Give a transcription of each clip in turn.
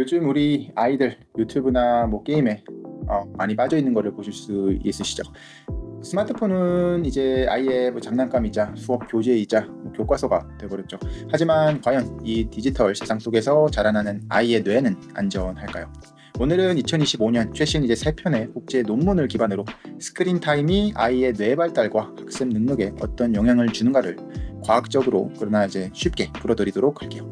요즘 우리 아이들 유튜브나 뭐 게임에 어, 많이 빠져 있는 거를 보실 수 있으시죠. 스마트폰은 이제 아이의 뭐 장난감이자 수업 교재이자 뭐 교과서가 되어버렸죠. 하지만 과연 이 디지털 세상 속에서 자라나는 아이의 뇌는 안전할까요? 오늘은 2025년 최신 이제 세 편의 국제 논문을 기반으로 스크린 타임이 아이의 뇌 발달과 학습 능력에 어떤 영향을 주는가를 과학적으로 그러나 이제 쉽게 풀어드리도록 할게요.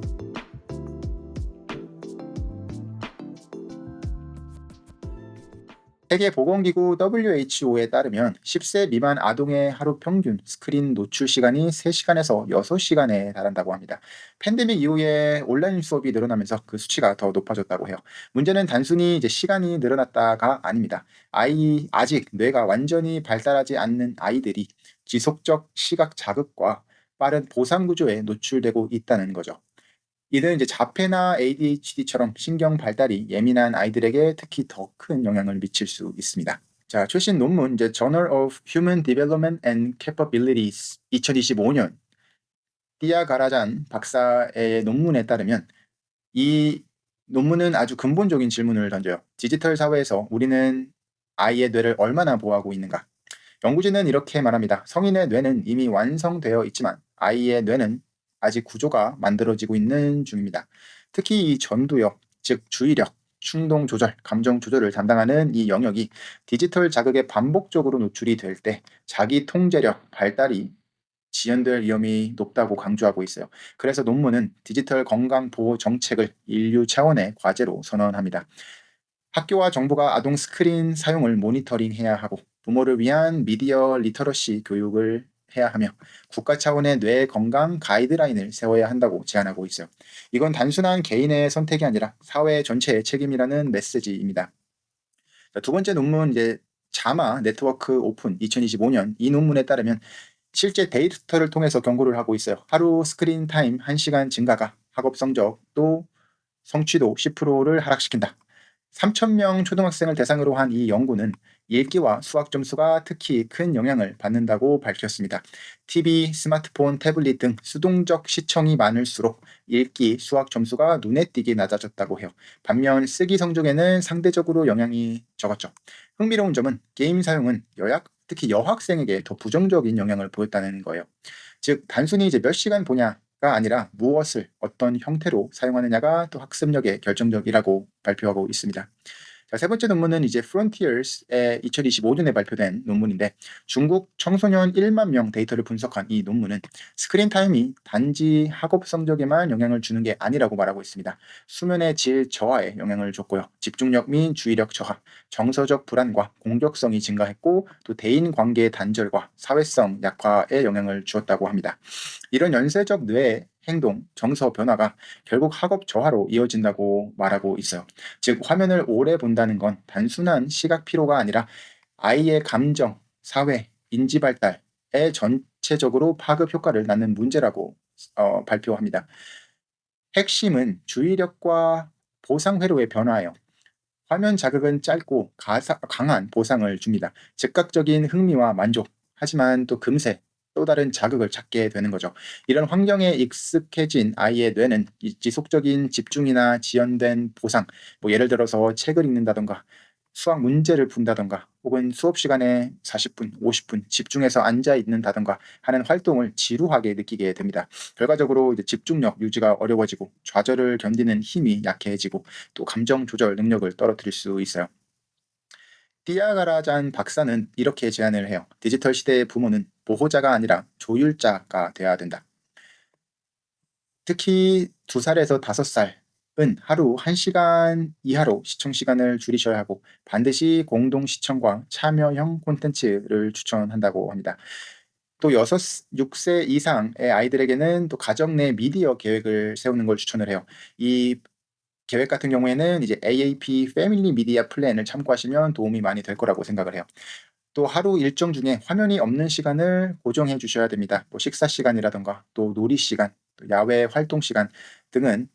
세계 보건기구 WHO에 따르면 10세 미만 아동의 하루 평균 스크린 노출 시간이 3시간에서 6시간에 달한다고 합니다. 팬데믹 이후에 온라인 수업이 늘어나면서 그 수치가 더 높아졌다고 해요. 문제는 단순히 이제 시간이 늘어났다가 아닙니다. 아이 아직 뇌가 완전히 발달하지 않는 아이들이 지속적 시각 자극과 빠른 보상 구조에 노출되고 있다는 거죠. 이는 이제 자폐나 ADHD처럼 신경 발달이 예민한 아이들에게 특히 더 큰 영향을 미칠 수 있습니다. 자, 최신 논문 이제 Journal of Human Development and Capabilities 2025년 띠아 가라잔 박사의 논문에 따르면 이 논문은 아주 근본적인 질문을 던져요. 디지털 사회에서 우리는 아이의 뇌를 얼마나 보호하고 있는가? 연구진은 이렇게 말합니다. 성인의 뇌는 이미 완성되어 있지만 아이의 뇌는 아직 구조가 만들어지고 있는 중입니다. 특히 이 전두역, 즉 주의력, 충동 조절, 감정 조절을 담당하는 이 영역이 디지털 자극에 반복적으로 노출이 될 때 자기 통제력 발달이 지연될 위험이 높다고 강조하고 있어요. 그래서 논문은 디지털 건강 보호 정책을 인류 차원의 과제로 선언합니다. 학교와 정부가 아동 스크린 사용을 모니터링해야 하고 부모를 위한 미디어 리터러시 교육을 해야 하며 국가 차원의 뇌 건강 가이드라인을 세워야 한다고 제안하고 있어요. 이건 단순한 개인의 선택이 아니라 사회 전체의 책임이라는 메시지입니다. 두 번째 논문 이제 자마 네트워크 오픈 2025년 이 논문에 따르면 실제 데이터를 통해서 경고를 하고 있어요. 하루 스크린 타임 1시간 증가가 학업 성적 또 성취도 10%를 하락시킨다. 3,000명 초등학생을 대상으로 한 이 연구는 읽기와 수학 점수가 특히 큰 영향을 받는다고 밝혔습니다. TV, 스마트폰, 태블릿 등 수동적 시청이 많을수록 읽기, 수학 점수가 눈에 띄게 낮아졌다고 해요. 반면 쓰기 성적에는 상대적으로 영향이 적었죠. 흥미로운 점은 게임 사용은 여약, 특히 여학생에게 더 부정적인 영향을 보였다는 거예요. 즉, 단순히 이제 몇 시간 보냐, 가 아니라 무엇을 어떤 형태로 사용하느냐가 또 학습력에 결정적이라고 발표하고 있습니다. 자, 세 번째 논문은 이제 Frontiers의 2025년에 발표된 논문인데 중국 청소년 1만 명 데이터를 분석한 이 논문은 스크린 타임이 단지 학업 성적에만 영향을 주는 게 아니라고 말하고 있습니다. 수면의 질 저하에 영향을 줬고요. 집중력 및 주의력 저하, 정서적 불안과 공격성이 증가했고 또 대인 관계의 단절과 사회성 약화에 영향을 주었다고 합니다. 이런 연쇄적 뇌 행동, 정서 변화가 결국 학업 저하로 이어진다고 말하고 있어요. 즉, 화면을 오래 본다는 건 단순한 시각 피로가 아니라 아이의 감정, 사회, 인지 발달에 전체적으로 파급 효과를 낳는 문제라고 어, 발표합니다. 핵심은 주의력과 보상 회로의 변화예요. 화면 자극은 짧고 가사, 강한 보상을 줍니다. 즉각적인 흥미와 만족. 하지만 또 금세 또 다른 자극을 찾게 되는 거죠. 이런 환경에 익숙해진 아이의 뇌는 지속적인 집중이나 지연된 보상, 뭐 예를 들어서 책을 읽는다던가 수학 문제를 푼다던가 혹은 수업 시간에 40분, 50분 집중해서 앉아 있는다던가 하는 활동을 지루하게 느끼게 됩니다. 결과적으로 이제 집중력 유지가 어려워지고 좌절을 견디는 힘이 약해지고 또 감정 조절 능력을 떨어뜨릴 수 있어요. 띠아가라잔 박사는 이렇게 제안을 해요. 디지털 시대의 부모는 보호자가 아니라 조율자가 되어야 된다. 특히 두살에서5 살은 하루 1시간 이하로 시청 시간을 줄이셔야 하고 반드시 공동 시청과 참여형 콘텐츠를 추천한다고 합니다. 또 6, 6세 이상의 아이들에게는 또 가정 내 미디어 계획을 세우는 걸 추천을 해요. 이 계획 같은 경우에는 이제 AAP 패밀리 미디어 플랜을 참고하시면 도움이 많이 될 거라고 생각을 해요. 또 하루 일정 중에 화면이 없는 시간을 고정해 주셔야 됩니다. 뭐 식사 시간이라던가 또 놀이 시간, 또 야외 활동 시간 등은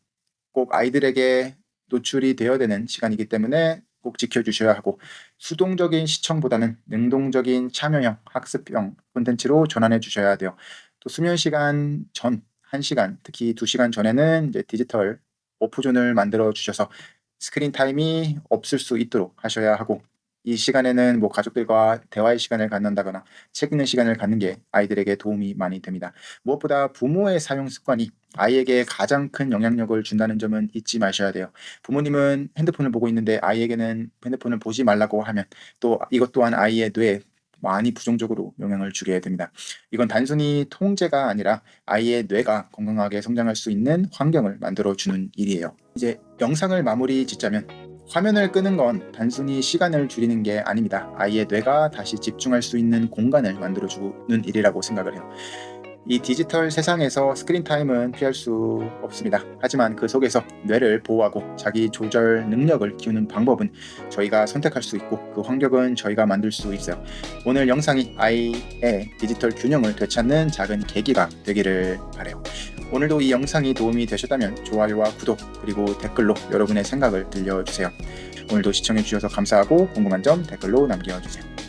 꼭 아이들에게 노출이 되어야 되는 시간이기 때문에 꼭 지켜주셔야 하고 수동적인 시청보다는 능동적인 참여형 학습형 콘텐츠로 전환해 주셔야 돼요. 또 수면 시간 전 1시간, 특히 2시간 전에는 이제 디지털 오프존을 만들어 주셔서 스크린 타임이 없을 수 있도록 하셔야 하고 이 시간에는 뭐 가족들과 대화의 시간을 갖는다거나 책 읽는 시간을 갖는 게 아이들에게 도움이 많이 됩니다. 무엇보다 부모의 사용 습관이 아이에게 가장 큰 영향력을 준다는 점은 잊지 마셔야 돼요. 부모님은 핸드폰을 보고 있는데 아이에게는 핸드폰을 보지 말라고 하면 또 이것 또한 아이의 뇌에 많이 부정적으로 영향을 주게 됩니다. 이건 단순히 통제가 아니라 아이의 뇌가 건강하게 성장할 수 있는 환경을 만들어 주는 일이에요. 이제 영상을 마무리 짓자면 화면을 끄는 건 단순히 시간을 줄이는 게 아닙니다. 아이의 뇌가 다시 집중할 수 있는 공간을 만들어 주는 일이라고 생각을 해요. 이 디지털 세상에서 스크린 타임은 피할 수 없습니다. 하지만 그 속에서 뇌를 보호하고 자기 조절 능력을 키우는 방법은 저희가 선택할 수 있고 그 환경은 저희가 만들 수 있어요. 오늘 영상이 아이의 디지털 균형을 되찾는 작은 계기가 되기를 바래요. 오늘도 이 영상이 도움이 되셨다면 좋아요와 구독 그리고 댓글로 여러분의 생각을 들려주세요. 오늘도 시청해주셔서 감사하고 궁금한 점 댓글로 남겨주세요.